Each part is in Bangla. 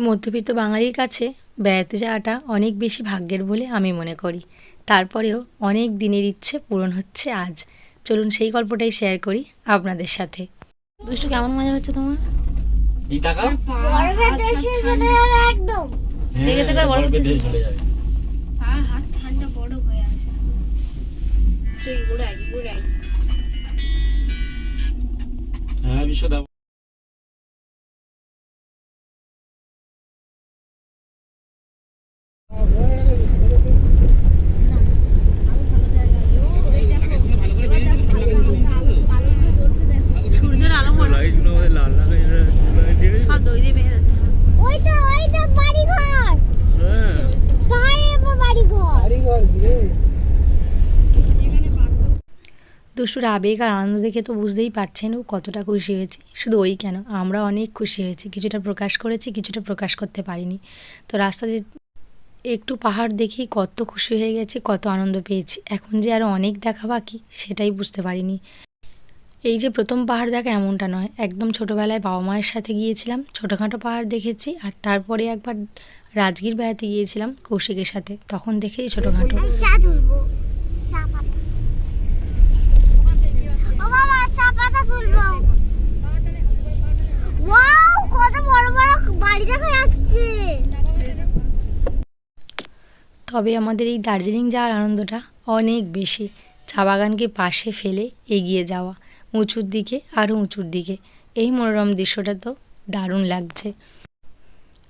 মধ্যবিত্ত বাঙালির কাছে বেড়াতে যাওয়াটা অনেক বেশি ভাগ্যের বলে আমি মনে করি। তারপরেও অনেক দিনের ইচ্ছে পূরণ হচ্ছে আজ। চলুন সেই গল্পটাই শেয়ার করি আপনাদের সাথে। দুষ্টু কেমন মজা হচ্ছে তোমার? এই টাকা দুষ্টুর আবেগ আর আনন্দ দেখে তো বুঝতেই পারছেন ও কতটা খুশি হয়েছে। শুধু ওই কেন আমরা অনেক খুশি হয়েছি। কিছুটা প্রকাশ করেছি কিছুটা প্রকাশ করতে পারিনি। তো রাস্তাতে একটু পাহাড় দেখেই কত খুশি হয়ে গেছি, কত আনন্দ পেয়েছি। এখন যে আরও অনেক দেখা বাকি, সেটাই বুঝতে পারিনি। এই যে প্রথম পাহাড় দেখা এমনটা নয়। একদম ছোটোবেলায় বাবা মায়ের সাথে গিয়েছিলাম, ছোটোখাটো পাহাড় দেখেছি, আর তারপরে একবার রাজগীর বেড়াতে গিয়েছিলাম কৌশিকের সাথে। তখন দেখেই ছোটোখাটো। চা পাতা ওয়াও কত বড় বড় বাড়ি দেখা যাচ্ছে তবে আমাদের এই দার্জিলিং যাওয়ার আনন্দটা অনেক বেশি। চা বাগানকে পাশে ফেলে এগিয়ে যাওয়া, উঁচুর দিকে আরও উঁচুর দিকে। এই মনোরম দৃশ্যটা তো দারুণ লাগছে।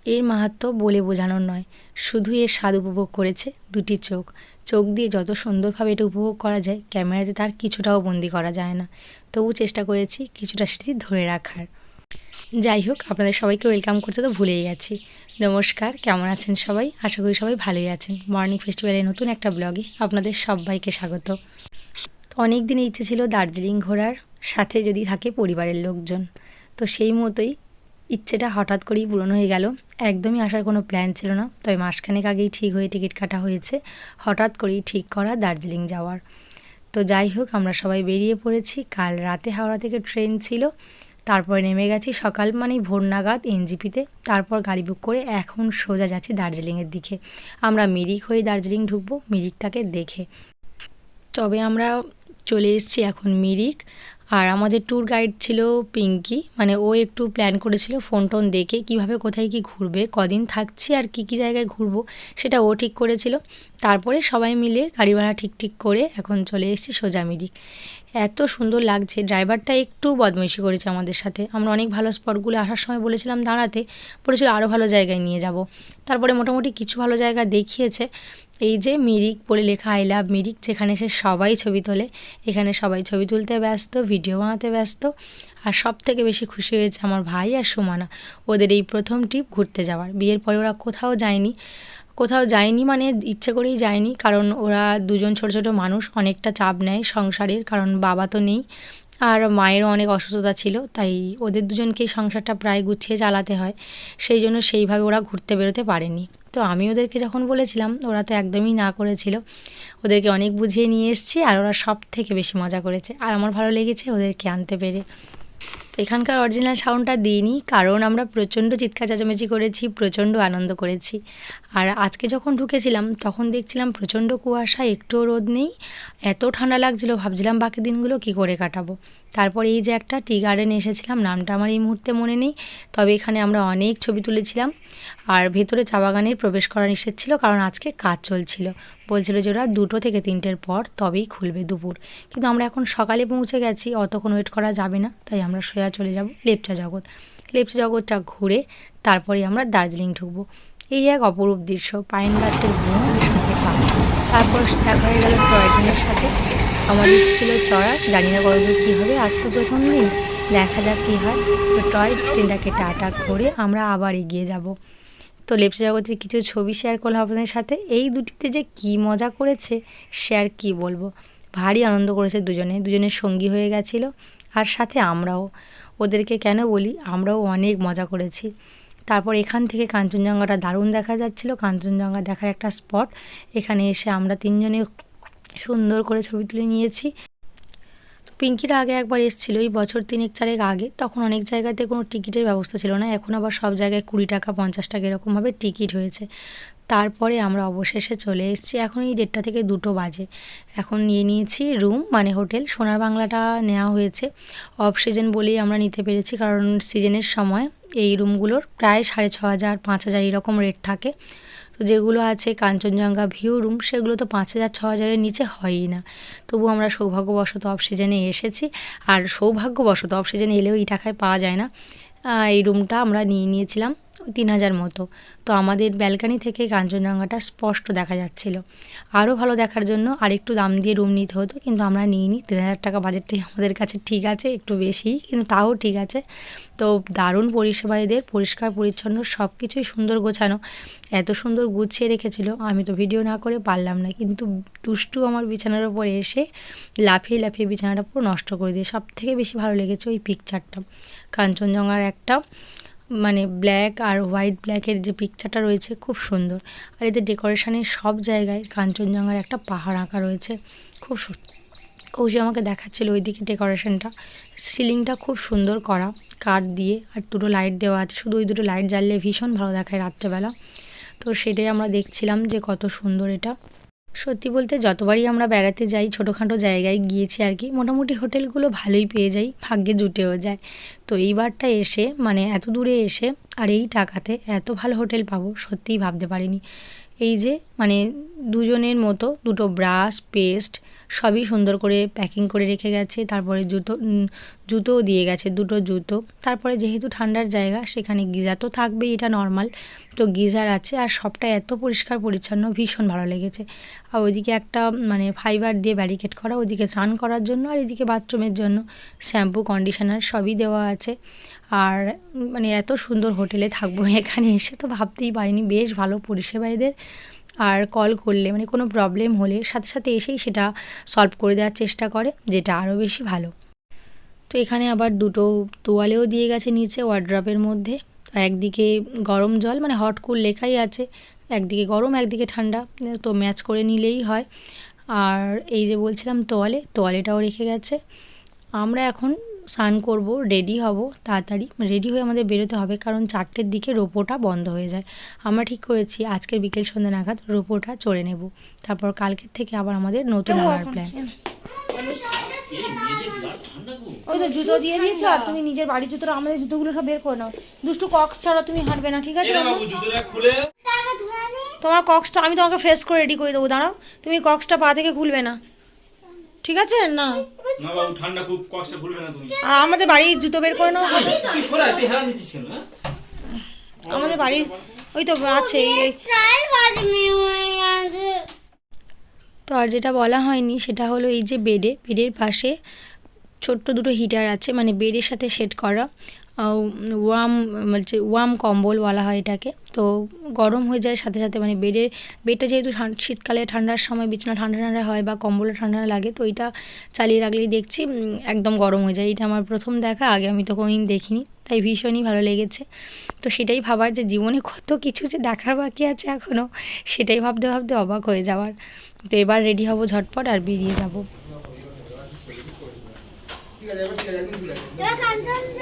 এর মাহাত্ম্য বলে বোঝানোর নয়, শুধু এর স্বাদ উপভোগ করেছে দুটি চোখ। চোখ দিয়ে যত সুন্দরভাবে এটা উপভোগ করা যায়, ক্যামেরাতে তার কিছুটাও বন্দি করা যায় না। তবু চেষ্টা করেছি কিছুটা স্মৃতি ধরে রাখার। যাই হোক, আপনাদের সবাইকে ওয়েলকাম করতে তো ভুলেই গেছি। নমস্কার, কেমন আছেন সবাই? আশা করি সবাই ভালোই আছেন। মর্নিং ফেস্টিভ্যালের নতুন একটা ব্লগে আপনাদের সবাইকে স্বাগত। অনেক দিনের ইচ্ছে ছিল দার্জিলিং ঘোরার, সাথে যদি থাকে পরিবারের লোকজন। তো সেই মতোই ইচ্ছেটা হঠাৎ করেই পূরণ হয়ে গেল। একদমই আসার কোনো প্ল্যান ছিল না, তবে মাসখানেক আগেই ঠিক হয়ে টিকিট কাটা হয়েছে, হঠাৎ করেই ঠিক করা দার্জিলিং যাওয়ার। তো যাই হোক, আমরা সবাই বেরিয়ে পড়েছি। কাল রাতে হাওড়া থেকে ট্রেন ছিল। তারপরে নেমে গেছি সকাল মানে ভোর নাগাদ এনজিপিতে। তারপর গাড়ি বুক করে এখন সোজা যাচ্ছি দার্জিলিংয়ের দিকে। আমরা মিরিক হয়ে দার্জিলিং ঢুকবো, মিরিকটাকে দেখে। তবে আমরা চলে এসছি এখন মিরিক। আর আমাদের ট্যুর গাইড ছিল পিঙ্কি মানে ও একটু প্ল্যান করেছিল ফোন টোন দেখে কীভাবে কোথায় কি ঘুরবে, কদিন থাকছি আর কি কি জায়গায় ঘুরবো, সেটা ও ঠিক করেছিল। তারপরে সবাই মিলে গাড়ি ভাড়া ঠিক ঠিক করে এখন চলে এসেছি সোজা মিরিক। এত সুন্দর লাগছে, ড্রাইভারটা একটু বদমাইশি করেছে আমাদের সাথে। আমরা অনেক ভালো স্পটগুলো আসার সময় বলেছিলাম দাঁড়াতে, বলেছিল আরও ভালো জায়গায় নিয়ে যাব। তারপরে মোটামুটি কিছু ভালো জায়গা দেখিয়েছে। এই যে মিরিক বলে লেখা আই লাভ মিরিক, যেখানে সে সবাই ছবি তোলে, এখানে সবাই ছবি তুলতে ব্যস্ত, ভিডিও বানাতে ব্যস্ত। আর সব থেকে বেশি খুশি হয়েছে আমার ভাই আর সুমানা। ওদের এই প্রথম ট্রিপ ঘুরতে যাওয়ার। বিয়ের পরে ওরা কোথাও যায়নি। কোথাও যায়নি মানে ইচ্ছে করেই যায়নি, কারণ ওরা দুজন ছোট ছোট মানুষ, অনেকটা চাপ নেয় সংসারের, কারণ বাবা তো নেই। আর মায়েরও অনেক অসুস্থতা ছিল, তাই ওদের দুজনকেই সংসারটা প্রায় গুছিয়ে চালাতে হয়। সেই জন্য সেইভাবে ওরা ঘুরতে বেরোতে পারেনি। তো আমি ওদেরকে যখন বলেছিলাম, ওরা তো একদমই না করেছিল। ওদেরকে অনেক বুঝিয়ে নিয়ে এসেছি আর ওরা সব থেকে বেশি মজা করেছে। আর আমার ভালো লেগেছে ওদেরকে আনতে পেরে। তো এখানকার অরিজিনাল সাউন্ডটা দিইনি, কারণ আমরা প্রচণ্ড চিৎকার চেঁচামেচি করেছি, প্রচণ্ড আনন্দ করেছি। আর আজকে যখন ঢুকেছিলাম, তখন দেখছিলাম প্রচণ্ড কুয়াশা একটুও রোদ নেই, এত ঠান্ডা লাগছিল, ভাবছিলাম বাকি দিনগুলো কি করে কাটাবো। তারপর এই যে একটা টি গার্ডেন এসেছিলাম, নামটা আমার এই মুহূর্তে মনে নেই, তবে এখানে আমরা অনেক ছবি তুলেছিলাম। আর ভেতরে চা বাগানের প্রবেশ করা নিষেধ ছিল, কারণ আজকে কাজ চলছিল। বলছিল যে ওরা দুটো থেকে তিনটের পর তবেই খুলবে দুপুর। কিন্তু আমরা এখন সকালে পৌঁছে গেছি, অতক্ষণ ওয়েট করা যাবে না, তাই আমরা সোজা চলে যাব লেপচা জগৎ। লেপচা জগৎটা ঘুরে তারপরে আমরা দার্জিলিং ঢুকবো। এই এক অপরূপ দৃশ্য, পাইন গাছের বন তারপর দেখা হয়ে গেল কয়েকজনের সাথে। আমাদের ছিল চড়া জানি না কতদূর কী হবে, আজ তো প্রথম দিন। দেখা যাক কী হয়। তো টয় ট্রেনটাকে টাটা করে আমরা আবার এগিয়ে যাব। তো লেপচা জগতের কিছু ছবি শেয়ার করলাম আপনাদের সাথে। এই দুটিতে যে কী মজা করেছে, সে আর কী বলব? ভারী আনন্দ করেছে দুজনে। দুজনের সঙ্গী হয়ে গেছিল, আর সাথে আমরাও। ওদেরকে কেন বলি, আমরাও অনেক মজা করেছি। তারপর এখান থেকে কাঞ্চনজঙ্ঘাটা দারুণ দেখা যাচ্ছিল। কাঞ্চনজঙ্ঘা দেখার একটা স্পট এখানে এসে আমরা তিনজনে সুন্দর করে ছবি তুলে নিয়েছি। পিঙ্কিরা আগে একবার এসেছিল, এই বছর তিনেক চারেক আগে। তখন অনেক জায়গাতে কোনো টিকিটের ব্যবস্থা ছিল না। এখন আবার সব জায়গায় কুড়ি টাকা, পঞ্চাশ টাকা এরকমভাবে টিকিট হয়েছে। তারপরে আমরা অবশেষে চলে এসেছি। এখন এই দেড়টা থেকে দুটো বাজে। এখন নিয়ে নিয়েছি রুম মানে হোটেল। সোনার বাংলাটা নেওয়া হয়েছে। অফ সিজন বলেই আমরা নিতে পেরেছি, কারণ সিজনের সময় এই রুমগুলোর প্রায় সাড়ে ছ হাজার, পাঁচ হাজার এরকম রেট থাকে। যেগুলো আছে কাঞ্চনজঙ্ঘা ভিউ রুম, সেগুলো তো পাঁচ হাজার, ছ হাজারের নিচে হয়ই না। তবু আমরা সৌভাগ্যবশত অফ এসেছি। আর সৌভাগ্যবশত অফ এলেও এই টাকায় পাওয়া যায় না। এই রুমটা আমরা নিয়ে নিয়েছিলাম। তিন হাজার মতো। তো আমাদের ব্যালকানি থেকে কাঞ্চনজঙ্ঘাটা স্পষ্ট দেখা যাচ্ছিল। আরও ভালো দেখার জন্য আরেকটু দাম দিয়ে রুম নিতে হতো, কিন্তু আমরা নিইনি। তিন হাজার টাকা বাজেটটি আমাদের কাছে ঠিক আছে, একটু বেশি, কিন্তু তাও ঠিক আছে। তো দারুণ পরিষেবা এদের, পরিষ্কার, পরিচ্ছন্ন সব কিছুই সুন্দর গোছানো। এত সুন্দর গুছিয়ে রেখেছিল, আমি তো ভিডিও না করে পারলাম না। কিন্তু দুষ্টু আমার বিছানার ওপর এসে লাফিয়ে লাফিয়ে বিছানাটা পুরো নষ্ট করে দিয়ে সব থেকে বেশি ভালো লেগেছে ওই পিকচারটা কাঞ্চনজঙ্ঘার একটা মানে ব্ল্যাক আর হোয়াইট ব্ল্যাকের যে পিকচারটা রয়েছে খুব সুন্দর। আর এদের ডেকোরেশনের সব জায়গায় কাঞ্চনজঙ্ঘার একটা পাহাড় আঁকা রয়েছে। খুব সুন্দর কৌশি আমাকে দেখাচ্ছিল ওইদিকে ডেকোরেশনটা সিলিংটা খুব সুন্দর করা, কাঠ দিয়ে, আর দুটো লাইট দেওয়া আছে। শুধু ওই দুটো লাইট জ্বাললে ভীষণ ভালো দেখায় রাত্রেবেলা। তো সেটাই আমরা দেখছিলাম যে কত সুন্দর এটা। সত্যি বলতে যতবারই আমরা বেড়াতে যাই, ছোটোখাটো জায়গায় গিয়েছি আর কি, মোটামুটি হোটেলগুলো ভালোই পেয়ে যাই, ভাগ্যে জুটেও যায়। তো এইবারটা এসে মানে এত দূরে এসে আর এই টাকাতে এত ভালো হোটেল পাবো, সত্যিই ভাবতে পারিনি। এই যে মানে দুজনের মতো দুটো ব্রাশ, পেস্ট সবই সুন্দর করে প্যাকিং করে রেখে গেছে। তারপরে জুতো জুতোও দিয়ে গেছে, দুটো জুতো। তারপরে যেহেতু ঠান্ডার জায়গা, সেখানে গিজার তো থাকবেই, এটা নর্মাল তো গিজার আছে আর সবটা এত পরিষ্কার, পরিচ্ছন্ন, ভীষণ ভালো লেগেছে। আর ওইদিকে একটা মানে ফাইবার দিয়ে ব্যারিকেড করা, ওইদিকে স্নান করার জন্য আর এদিকে বাথরুমের জন্য। শ্যাম্পু কন্ডিশনার সবই দেওয়া আছে। আর মানে এত সুন্দর হোটেলে থাকব এখানে এসে তো ভাবতেই পারিনি। বেশ ভালো পরিষেবা এদের। আর কল করলে মানে কোনো প্রবলেম হলে সাথে সাথে এসেই সেটা সলভ করে দেওয়ার চেষ্টা করে, যেটা আরও বেশি ভালো। তো এখানে আবার দুটো তোয়ালেও দিয়ে গেছে নিচে ওয়ার্ড্রপের মধ্যে। একদিকে গরম জল মানে হট কুল লেখাই আছে। একদিকে গরম, একদিকে ঠান্ডা, তো ম্যাচ করে নিলেই হয়। আর এই যে বলছিলাম তোয়ালে, তোয়ালেটাও রেখে গেছে। আমরা এখন স্নান করব রেডি হব তাড়াতাড়ি রেডি হয়ে আমাদের বেরোতে হবে কারণ চারটের দিকে রোপোটা বন্ধ হয়ে যায়। আমরা ঠিক করেছি আজকের বিকেল সন্ধ্যা নাগাদ রোপোটা চড়ে নেব। তারপর কালকের থেকে আবার আমাদের নতুন আবার প্ল্যান ওই তো জুতো দিয়ে দিয়েছ আর তুমি নিজের বাড়ির জুতোটা আমাদের জুতোগুলো সব বের করে নাও। দুষ্টু কক্স ছাড়া তুমি হাঁটবে না ঠিক আছে তোমার কক্সটা আমি তোমাকে ফ্রেশ করে রেডি করে দেবো দাঁড়াও। তুমি কক্সটা পা থেকে খুলবে না ঠিক আছে? না। আমাদের বাড়ির জুতো বের করে নাও। আমাদের বাড়ির ওই তো আছে তো আর যেটা বলা হয়নি সেটা হলো এই যে বেডে বেডের পাশে ছোট্ট দুটো হিটার আছে মানে বেডের সাথে সেট করা। ওয়াম বলছে ওয়াম কম্বল বলা হয় এটাকে। তো গরম হয়ে যায় সাথে সাথে মানে বেডে বেডটা যেহেতু শীতকালে ঠান্ডার সময় বিছানা ঠান্ডা ঠান্ডা হয় বা কম্বল ঠান্ডা লাগে তো এটা চালিয়ে রাখলেই দেখছি একদম গরম হয়ে যায়। এটা আমার প্রথম দেখা আগে আমি তো কোনোদিন দেখিনি তাই ভীষণই ভালো লেগেছে। তো সেটাই ভাবার যে জীবনে কত কিছু যে দেখার বাকি আছে এখনও সেটাই ভাবতে ভাবতে অবাক হয়ে যাওয়ার। তো এবার রেডি হব ঝটপট আর বেরিয়ে যাব। ঠিক আছে ঠিক আছে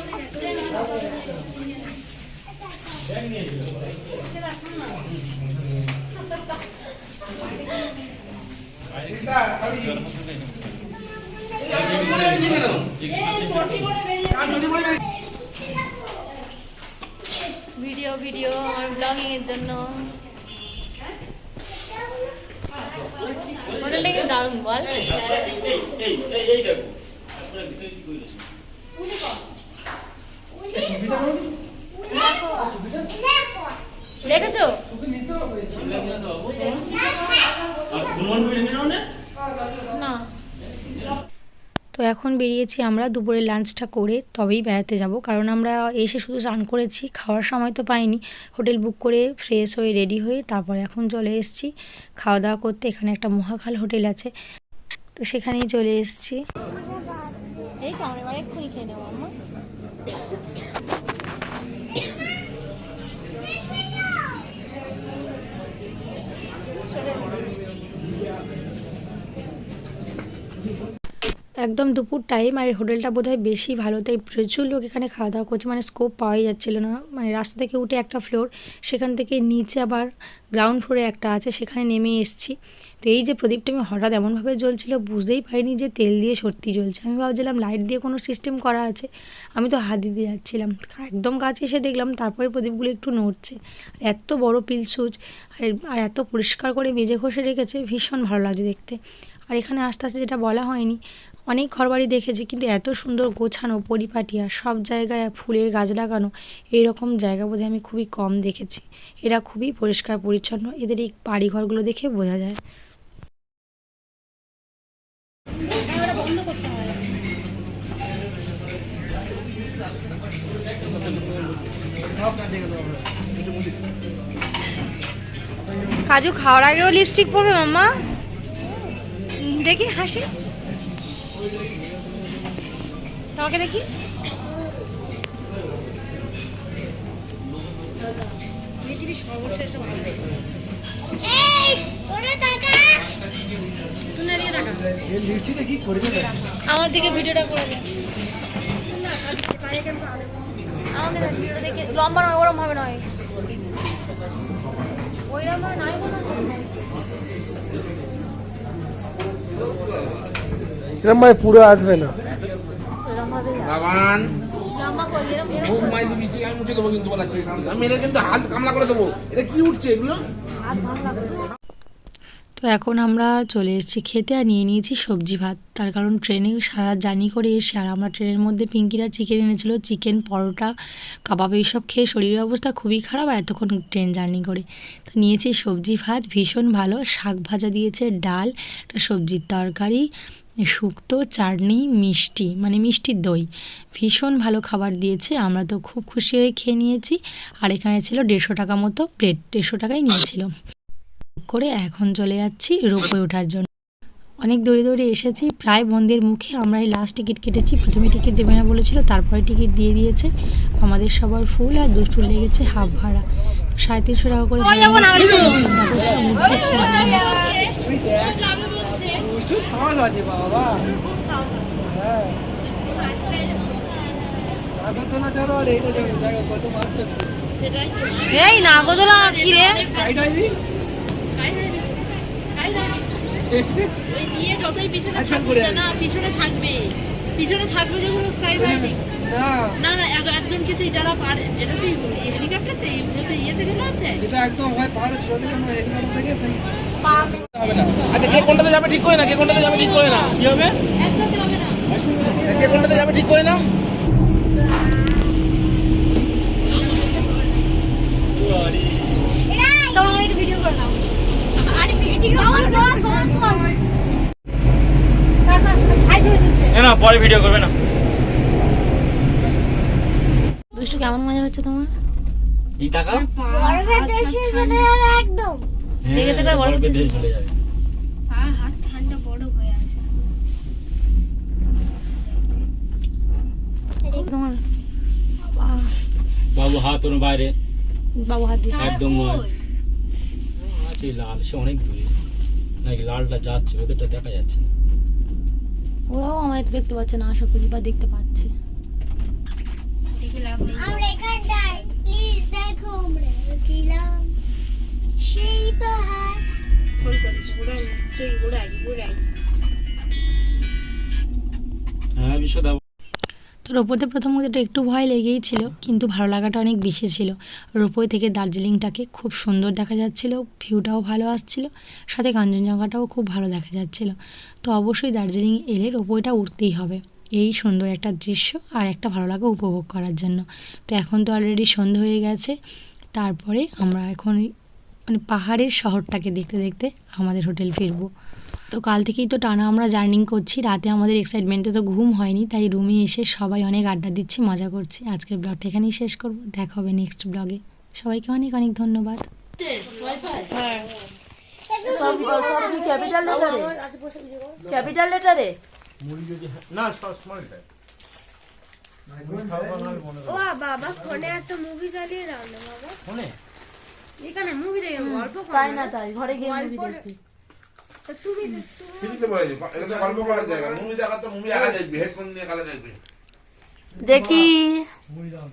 ভিডিও ভিডিও আমার ব্লগিং এর জন্য হোটেলটা কিন্তু দারুণ বল এই, দেখো। আসলে ভিতরে কি করেছে? দেখেছ শিমলা নিয়ে তো বাবু। আর হনুমান পিড়ে নিয়ে নাও না? না। তো এখন বেরিয়েছি আমরা দুপুরে লাঞ্চটা করে তবেই বেড়াতে যাব কারণ আমরা এসে শুধু স্নান করেছি খাওয়ার সময় তো পাইনি। হোটেল বুক করে ফ্রেশ হয়ে রেডি হয়ে তারপরে এখন চলে এসেছি। খাওয়া দাওয়া করতে এখানে একটা মহাখাল হোটেল আছে তো সেখানেই চলে এসেছি। এই তো আমরা খেয়ে নেব একদম দুপুর টাইম আর হোটেলটা বোধহয় বেশি ভালো। তাই প্রচুর লোক এখানে খাওয়া দাওয়া করছে। মানে স্কোপ পাওয়াই যাচ্ছিল না। মানে রাস্তা থেকে উঠে একটা ফ্লোর সেখান থেকে নিচে আবার গ্রাউন্ড ফ্লোরে একটা আছে, সেখানে নেমে এসেছি। তো এই যে প্রদীপটা আমি হঠাৎ এমনভাবে জ্বলছিল, বুঝতেই পারিনি যে তেল দিয়ে সত্যি জ্বলছে। আমি ভাবছিলাম লাইট দিয়ে কোনো সিস্টেম করা আছে। আমি তো হাত দিতে যাচ্ছিলাম। একদম কাছে এসে দেখলাম তারপরে প্রদীপগুলো একটু নড়ছে। এত বড় পিল সুচ আর আর এত পরিষ্কার করে মেজে ঘষে রেখেছে, ভীষণ ভালো লাগছে দেখতে। আর এখানে আস্তে আস্তে যেটা বলা হয়নি অনেক ঘরবাড়ি দেখেছি, কিন্তু এত সুন্দর গোছানো, পরিপাটি আর সব জায়গায় ফুলের গাছ লাগানো, এইরকম জায়গা বোধহয় আমি খুবই কম দেখেছি। এরা খুবই পরিষ্কার, পরিচ্ছন্ন। এদের এই বাড়িঘরগুলো দেখে বোঝা যায়। কাজু খাওয়ার আগেও লিপস্টিক পরবে মাম্মা? দেখি হাসি। তোমাকে দেখি। এই ওরে টাকা আমার দিকে ভিডিওটা করে দে। আমাদের ভিডিওটা দেখে। লম্বা নয় ওরম হবে নয়। ওইরকম ভাবে নাই পুরো আসবে না। বাবান লম্বা করে এরম এরম খুব মাই দিবি তুই আমি মুছে দেবো কিন্তু বলা আমি এটা কিন্তু হাত কামলা করে দেবো। এটা কি উঠছে এগুলো? তো এখন আমরা চলে এসেছি খেতে আর নিয়ে নিয়েছি সবজি ভাত। তার কারণ ট্রেনে সারা জার্নি করে এসে আর আমরা ট্রেনের মধ্যে পিঙ্কিরা চিকেন এনেছিল চিকেন পরোটা কাবাব এইসব খেয়ে শরীরের অবস্থা খুবই খারাপ আর এতক্ষণ ট্রেন জার্নি করে। তো নিয়েছি সবজি ভাত ভীষণ ভালো। শাক ভাজা দিয়েছে ডাল একটা সবজির তরকারি শুক্তো চাটনি মিষ্টি মানে মিষ্টির দই। ভীষণ ভালো খাবার দিয়েছে আমরা তো খুব খুশি হয়ে খেয়ে নিয়েছি। আর এখানে ছিল দেড়শো টাকা মতো প্লেট দেড়শো টাকাই নিয়েছিল। করে এখন চলে যাচ্ছি রোপে ওঠার জন্য। অনেক দৌড়ে দৌড়ে এসেছি প্রায় বন্ধের মুখে আমরা এই লাস্ট টিকিট কেটেছি। প্রথমে টিকিট দেবে না বলেছিল তারপরে টিকিট দিয়ে দিয়েছে। আমাদের সবার ফুল আর দুষ্টুর লেগেছে হাফ ভাড়া। সাড়ে তিনশো টাকা করে একটু সাহস আছে বাবা। হ্যাঁ। আগরতলা চলো আর এইটা চলো দেখো কত মাত্র। এই নাগদোলা কি রে? স্কাই ডাইভিং ওই নিয়ে যতই পিছনে থাকবে না পিছনে থাকবে। পিছনে থাকবে যেগুলো স্কাই ডাইভিং না না না এক- সেই যারা পারে যেটা সেই হেলিকপ্টারতে এইগুলোতে ইয়ে থেকে লাভ দেয় এটা একদম হয় পাহাড়ে চলে হেলিকপ্টার থেকে সেই আচ্ছা কে কোনটাতে যাবে ঠিক করে না কে কোনটাতে যাবে ঠিক করে না কি হবে একসাথে হবে না কে কোনটাতে যাবে ঠিক করে না ভিডিও করে নাও আরে ভিডিও আমার বস বস বস আই ছবি দিচ্ছে না পরে ভিডিও করবে না দুষ্টু কেমন মজা হচ্ছে তোমার? এই টাকা? বরফে দেশে চলে যাবে একদম। দেখে দেখে বড় বেঁধে চলে যাবে। হাত ঠান্ডা বড় হয়ে আছে। তোমার বাবু হাত ওর বাইরে। বাবু হাত দিয়ে একদম আছে লাল সে অনেক দূরে। নাকি লালটা যাচ্ছে ওদেরটা দেখা যাচ্ছে। না ওরাও আমায় দেখতে পাচ্ছে না আশা করি বা দেখতে পাচ্ছে। আমরা এখানটায় প্লিজ দেখো আমরা গেলাম সেই পাহাড়। ফোন করছে ঘুরাই নিশ্চয়ই ঘুরাই ঘুরাই। হ্যাঁ বিশ্বদা তো রোপোতে প্রথম এটা একটু ভয় লেগেই ছিল কিন্তু ভালো লাগাটা অনেক বেশি ছিল। রোপোয় থেকে দার্জিলিংটাকে খুব সুন্দর দেখা যাচ্ছিল ভিউটাও ভালো আসছিল সাথে কাঞ্চনজঙ্ঘাটাও খুব ভালো দেখা যাচ্ছিল। তো অবশ্যই দার্জিলিং এলে রোপোয়টা উঠতেই হবে। এই সুন্দর একটা দৃশ্য আর একটা ভালো লাগা উপভোগ করার জন্য। তো এখন তো অলরেডি সন্ধে হয়ে গেছে। তারপরে আমরা এখন মানে পাহাড়ের শহরটাকে দেখতে দেখতে আমাদের হোটেল ফিরবো। তো কাল থেকেই তো টানা আমরা জার্নিং করছি। রাতে আমাদের এক্সাইটমেন্টে তো ঘুম হয়নি, তাই রুমে এসে সবাই অনেক আড্ডা দিচ্ছি, মজা করছি। আজকের ব্লগটা এখানেই শেষ করব। দেখা হবে নেক্সট ব্লগে সবাইকে অনেক অনেক ধন্যবাদ। ক্যাপিটাল লেটারে ক্যাপিটাল লেটারে না স্মলটা ও বাবা ফোনে একটা মুভি চালিয়ে দাও না বাবা। ফোনে? এখানে মুভি দেখে গল্প তাই না তাই? ঘরে গিয়ে মুভি দেখবি তুমি ফ্রিতে বলেছি এটা তো গল্প করার জায়গা মুভি দেখার তো মুভি আগে দেখবি হেডফোন দিয়ে কালে দেখবি দেখি। দাও